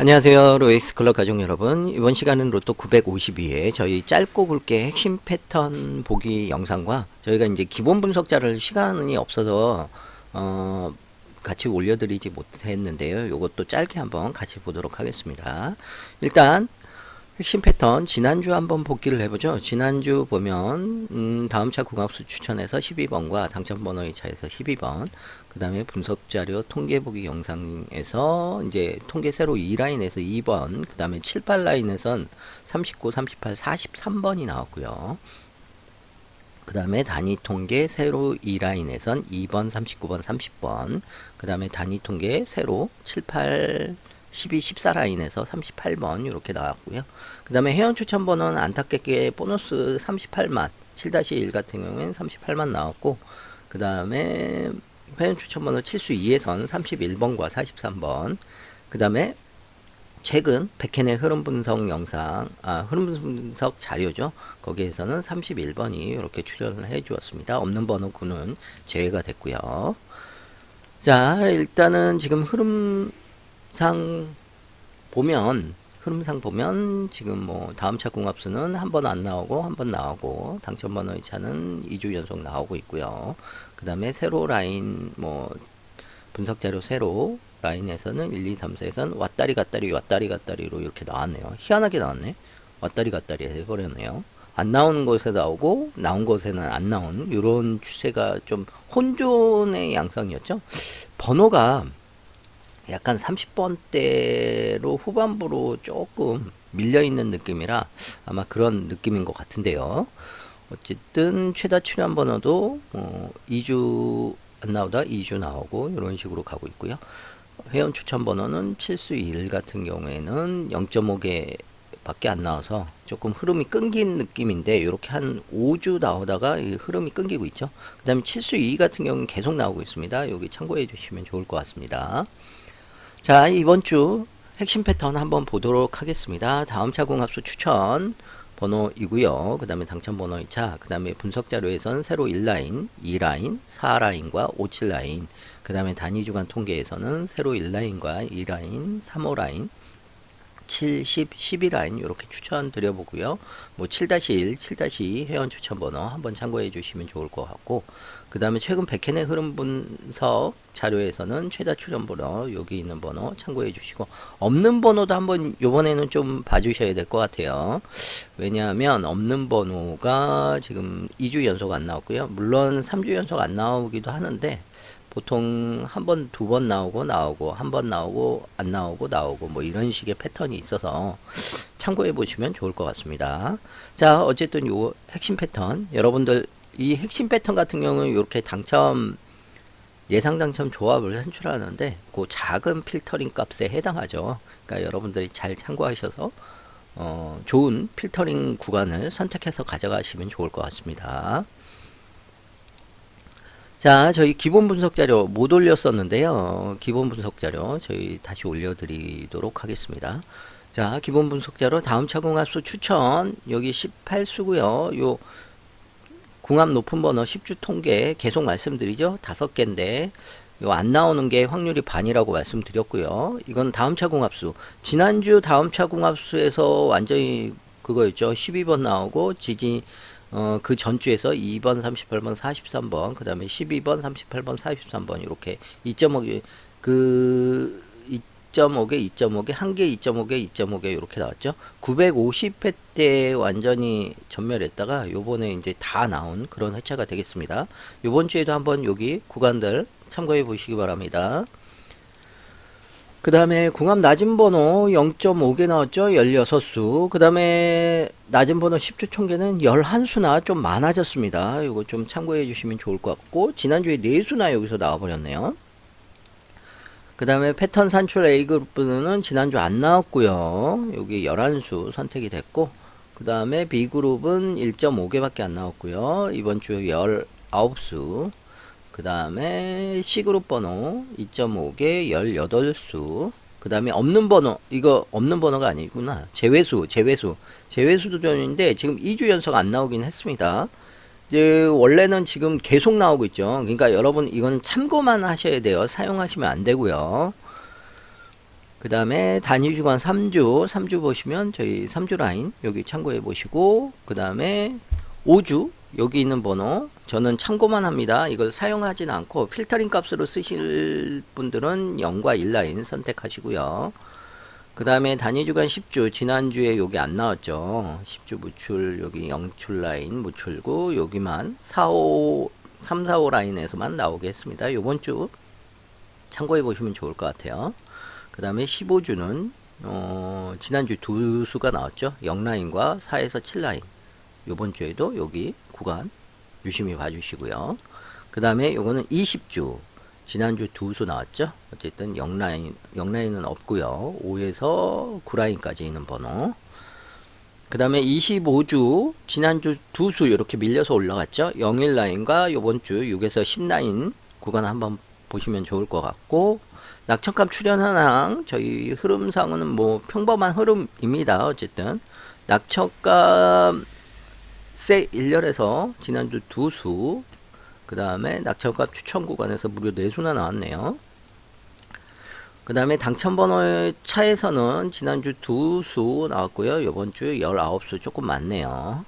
안녕하세요. 로엑스 클럽 가족 여러분. 이번 시간은 로또 952에 저희 짧고 굵게 핵심 패턴 보기 영상과 저희가 이제 기본 분석자를 시간이 없어서 어 같이 올려드리지 못했는데요. 이것도 짧게 한번 같이 보도록 하겠습니다. 일단 핵심 패턴 지난주 한번 복기를 해보죠. 지난주 보면 음, 다음 차 궁합수 추천해서 12번과 당첨 번호의 차에서 12번 그 다음에 분석 자료 통계 보기 영상에서 이제 통계 세로 2라인에서 2번 그 다음에 7, 8라인에선 39, 38, 43번이 나왔고요. 그 다음에 단위 통계 세로 2라인에선 2번, 39번, 30번 그 다음에 단위 통계 세로 7, 8, 12, 14 라인에서 38번 이렇게 나왔고요. 그 다음에 회원 추천 번호는 안타깝게 보너스 38만 7-1 같은 경우에는 38만 나왔고 그 다음에 회원 추천 번호 칠수 2에선 31번과 43번 그 다음에 최근 백현의 흐름 분석 영상, 아, 흐름 분석 자료죠. 거기에서는 31번이 이렇게 출연을 해 주었습니다. 없는 번호군은 제외가 됐고요. 자, 일단은 지금 흐름 상 보면 흐름상 보면 지금 뭐 다음 차 궁합수는 한 번 안 나오고 한 번 나오고 당첨 번호의 차는 2주 연속 나오고 있고요. 그 다음에 세로 라인 뭐 분석 자료 세로 라인에서는 1, 2, 3, 4에서는 왔다리 갔다리 왔다리 갔다리로 이렇게 나왔네요. 희한하게 나왔네. 왔다리 갔다리 해버렸네요. 안 나오는 곳에 나오고 나온 곳에는 안 나온 이런 추세가 좀 혼존의 양상이었죠. 번호가 약간 30번대로 후반부로 조금 밀려있는 느낌이라 아마 그런 느낌인 것 같은데요. 어쨌든 최다 출연 번호도 어, 2주 안 나오다 2주 나오고 이런 식으로 가고 있고요. 회원 추천 번호는 7수 1 같은 경우에는 0.5개 밖에 안 나와서 조금 흐름이 끊긴 느낌인데 이렇게 한 5주 나오다가 이 흐름이 끊기고 있죠. 그 다음에 7수 2 같은 경우는 계속 나오고 있습니다. 여기 참고해 주시면 좋을 것 같습니다. 자, 이번 주 핵심 패턴 한번 보도록 하겠습니다. 다음 차 공합수 추천 번호이고요. 그 다음에 당첨 번호 2차, 그 다음에 분석 자료에선 세로 1라인, 2라인, 4라인과 5, 7라인, 그 다음에 단위 주간 통계에서는 세로 1라인과 2라인, 3, 5라인, 7, 10, 12라인 이렇게 추천드려 보고요. 뭐 7-1, 7-2 회원 추천 번호 한번 참고해 주시면 좋을 것 같고 그 다음에 최근 백현의 흐름 분석 자료에서는 최다 출연 번호 여기 있는 번호 참고해 주시고 없는 번호도 한번 요번에는 좀 봐주셔야 될 것 같아요. 왜냐하면 없는 번호가 지금 2주 연속 안 나왔고요. 물론 3주 연속 안 나오기도 하는데 보통 한 번, 두 번 나오고 나오고 한 번 나오고 안 나오고 나오고 뭐 이런 식의 패턴이 있어서 참고해 보시면 좋을 것 같습니다. 자, 어쨌든 요 핵심 패턴 여러분들 이 핵심 패턴 같은 경우는 이렇게 당첨 예상 당첨 조합을 산출하는데 그 작은 필터링 값에 해당하죠. 그러니까 여러분들이 잘 참고하셔서 어, 좋은 필터링 구간을 선택해서 가져가시면 좋을 것 같습니다. 자, 저희 기본 분석 자료 못 올렸었는데요. 기본 분석 자료 저희 다시 올려드리도록 하겠습니다. 자, 기본 분석 자료 다음 차공합수 추천 여기 18수고요. 요 궁합 높은 번호 10주 통계 계속 말씀드리죠. 다섯 개인데 요 안 나오는 게 확률이 반이라고 말씀드렸고요. 이건 다음 차 궁합수. 지난주 다음 차 궁합수에서 완전히 그거였죠. 12번 나오고 지지 어, 그 전주에서 2번, 38번, 43번, 그 다음에 12번, 38번, 43번, 이렇게 2.5개, 그, 2.5개, 2.5개, 한 개, 2.5개, 2.5개, 이렇게 나왔죠. 950회 때 완전히 전멸했다가 요번에 이제 다 나온 그런 회차가 되겠습니다. 요번 주에도 한번 여기 구간들 참고해 보시기 바랍니다. 그 다음에 궁합 낮은 번호 0.5개 나왔죠. 16수. 그 다음에 낮은 번호 10주 총계는 11수나 좀 많아졌습니다. 이거 좀 참고해 주시면 좋을 것 같고, 지난주에 4수나 여기서 나와버렸네요. 그 다음에 패턴 산출 A그룹은 지난주 안 나왔고요. 여기 11수 선택이 됐고, 그 다음에 B그룹은 1.5개밖에 안 나왔고요. 이번 주 19수. 그 다음에 C그룹 번호 2.5개 18수. 그 다음에 없는 번호 이거 없는 번호가 아니구나. 제외수 제외수. 제외수도 전인데 지금 2주 연속 안 나오긴 했습니다. 이제 원래는 지금 계속 나오고 있죠. 그러니까 여러분 이건 참고만 하셔야 돼요. 사용하시면 안 되고요. 그 다음에 단위 주간 3주, 3주 보시면 저희 3주 라인 여기 참고해 보시고, 그 다음에 5주, 여기 있는 번호, 저는 참고만 합니다. 이걸 사용하진 않고 필터링 값으로 쓰실 분들은 0과 1 라인 선택하시고요. 그 다음에 단위 주간 10주, 지난주에 여기 안 나왔죠. 10주 무출, 여기 0출 라인 무출고, 여기만 4, 5, 3, 4, 5 라인에서만 나오게 했습니다. 요번 주 참고해 보시면 좋을 것 같아요. 그 다음에 15주는 어, 지난주 두 수가 나왔죠. 0라인과 4에서 7라인. 요번 주에도 여기 구간 유심히 봐주시고요. 그 다음에 요거는 20주. 지난주 두 수 나왔죠. 어쨌든 0라인, 0라인은 없고요. 5에서 9라인까지 있는 번호. 그 다음에 25주, 지난주 두 수 이렇게 밀려서 올라갔죠. 01 라인과 요번 주 6에서 10 라인 구간 한번 보시면 좋을 것 같고, 낙천값 출현 현황 저희 흐름상은 뭐 평범한 흐름입니다. 어쨌든 낙천값 세 1열에서 지난주 두 수, 그 다음에 낙천값 추천 구간에서 무려 네 수나 나왔네요. 그 다음에 당첨번호의 차에서는 지난주 두 수 나왔고요. 이번 주 19수 조금 많네요.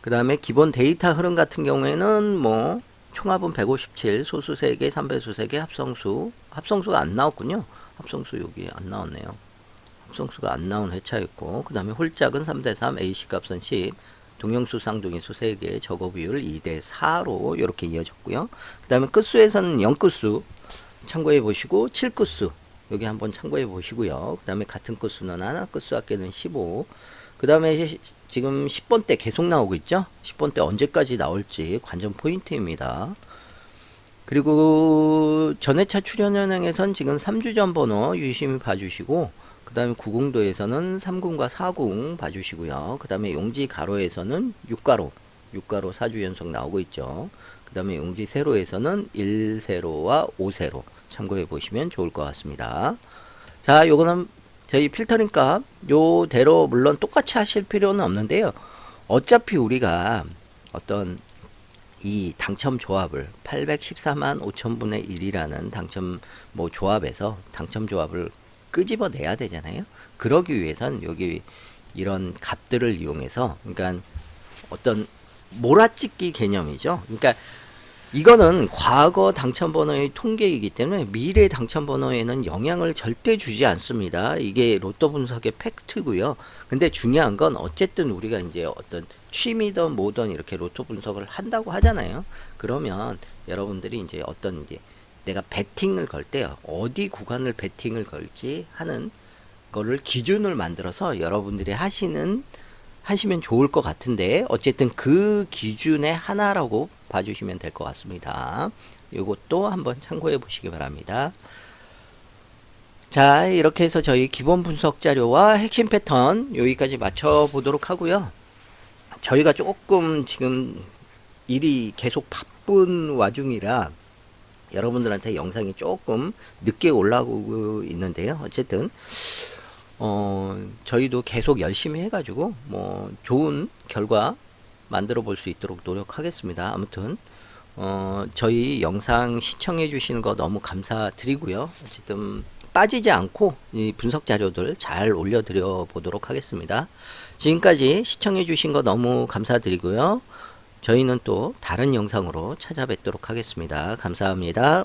그 다음에 기본 데이터 흐름 같은 경우에는 뭐 총합은 157, 소수 3개, 3배수 3개, 합성수. 합성수가 안 나왔군요. 합성수 여기 안 나왔네요. 합성수가 안 나온 회차였고, 그 다음에 홀짝은 3대3, AC 값은 10, 동영수 쌍둥이수 3개, 적어 비율 2대 4로 이렇게 이어졌고요. 그 다음에 끝수에서는 0끝수 참고해 보시고, 7끝수 여기 한번 참고해 보시고요. 그 다음에 같은 끝수는 하나, 끝수 합계는 15. 그 다음에 지금 10번 때 계속 나오고 있죠? 10번 때 언제까지 나올지 관전 포인트입니다. 그리고 전회차 출연현행에선 지금 3주 전 번호 유심히 봐주시고, 그 다음에 90도에서는 3궁과 4궁 봐주시고요. 그 다음에 용지 가로에서는 6가로, 6가로 4주 연속 나오고 있죠. 그 다음에 용지 세로에서는 1세로와 5세로 참고해 보시면 좋을 것 같습니다. 자, 요거는 저희 필터링 값 요대로 물론 똑같이 하실 필요는 없는데요. 어차피 우리가 어떤 이 당첨 조합을 814만 5천분의 1이라는 당첨 뭐 조합에서 당첨 조합을 끄집어내야 되잖아요. 그러기 위해선 여기 이런 값들을 이용해서 그러니까 어떤 몰아찍기 개념이죠. 그러니까 이거는 과거 당첨 번호의 통계이기 때문에 미래 당첨 번호에는 영향을 절대 주지 않습니다. 이게 로또 분석의 팩트고요. 근데 중요한 건 어쨌든 우리가 이제 어떤 취미든 뭐든 이렇게 로또 분석을 한다고 하잖아요. 그러면 여러분들이 이제 어떤 이제 내가 베팅을 걸 때요. 어디 구간을 베팅을 걸지 하는 거를 기준을 만들어서 여러분들이 하시는 하시면 좋을 것 같은데 어쨌든 그 기준의 하나라고 봐주시면 될 것 같습니다. 이것도 한번 참고해 보시기 바랍니다. 자 이렇게 해서 저희 기본 분석 자료와 핵심 패턴 여기까지 맞춰 보도록 하고요. 저희가 조금 지금 일이 계속 바쁜 와중이라 여러분들한테 영상이 조금 늦게 올라오고 있는데요. 어쨌든 어, 저희도 계속 열심히 해가지고, 뭐, 좋은 결과 만들어 볼 수 있도록 노력하겠습니다. 아무튼, 어, 저희 영상 시청해 주시는 거 너무 감사드리고요. 어쨌든, 빠지지 않고 이 분석 자료들 잘 올려드려 보도록 하겠습니다. 지금까지 시청해 주신 거 너무 감사드리고요. 저희는 또 다른 영상으로 찾아뵙도록 하겠습니다. 감사합니다.